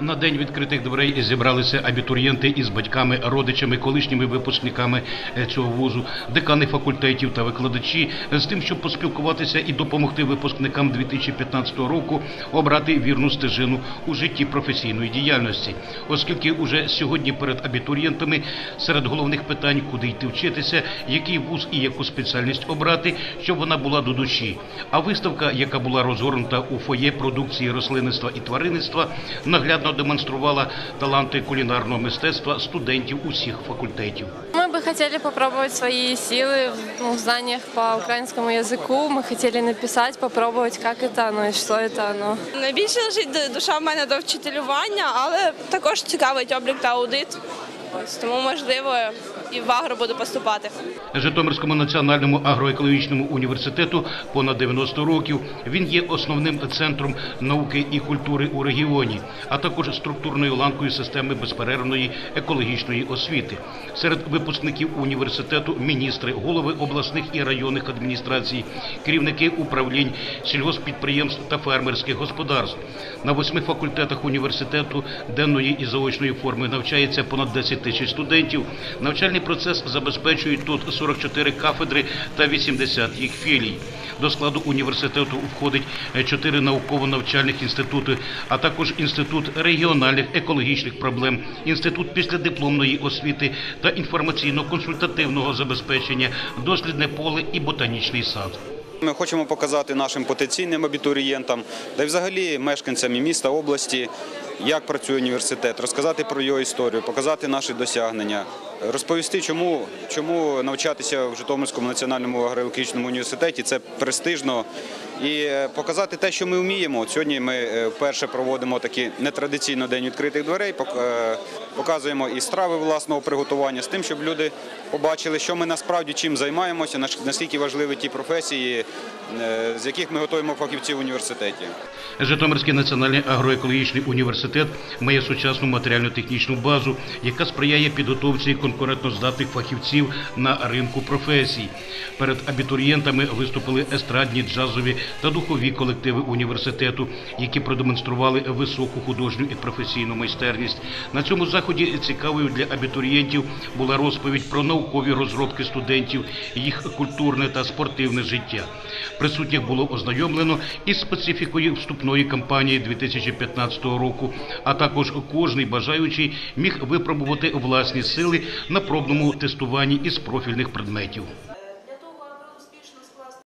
На день відкритих дверей зібралися абітурієнти із батьками, родичами, колишніми випускниками е, цього вузу, декани факультетів та викладачі з тим, щоб поспілкуватися і допомогти випускникам 2015 року обрати вірну стежину у житті професійної діяльності, оскільки уже сьогодні перед абітурієнтами серед головних питань, куди йти вчитися, який вуз і яку спеціальність обрати, щоб вона була до душі. А виставка, яка була розгорнута у фоє продукції рослинництва і тваринництва, наглядно демонструвала таланти кулінарного мистецтва студентів усіх факультетів. Мы бы хотели попробовать свои силы ну, в знаниях по украинскому языку. Мы хотели написать, попробовать, как это оно и что это оно. Найбільше лежить душа в мене до вчителювання, але також цікавить облік та аудит. Ось тому можливо і в агро буду поступати. Житомирському національному агроекологічному університету понад 90 років. Він є основним центром науки і культури у регіоні, а також структурною ланкою системи безперервної екологічної освіти. Серед випускників університету міністри, голови обласних і районних адміністрацій, керівники управлінь сільгоспідприємств та фермерських господарств. На восьми факультетах університету денної і заочної форми навчається понад 10 тисяч студентів. Навчальний процес забезпечують тут 44 кафедри та 80 їх філій. До складу університету входить 4 науково-навчальних інститути, а також інститут регіональних екологічних проблем, інститут післядипломної освіти та інформаційно-консультативного забезпечення, дослідне поле і ботанічний сад. Ми хочемо показати нашим потенційним абітурієнтам, та й взагалі мешканцям міста області, як працює університет, розказати про його історію, показати наші досягнення, розповісти, чому, чому навчатися в Житомирському національному агроекологічному університеті це престижно. І е, показати те, що ми вміємо. От Сьогодні ми е, вперше проводимо такий нетрадиційний день відкритих дверей, е, показуємо і страви власного приготування з тим, щоб люди побачили, що ми насправді чим займаємося, наскільки важливі ті професії, з яких ми готуємо фахівців в університеті. Житомирський національний агроекологічний університет має сучасну матеріально-технічну базу, яка сприяє підготовці конкурентноздатних фахівців на ринку професій. Перед абітурієнтами виступили естрадні, джазові та духові колективи університету, які продемонстрували високу художню і професійну майстерність. На цьому заході цікавою для абітурієнтів була розповідь про наукові розробки студентів, їх культурне та спортивне життя. Присутніх було ознайомлено із специфікою вступної кампанії 2015 року, а також кожний бажаючий міг випробувати власні сили на пробному тестуванні із профільних предметів.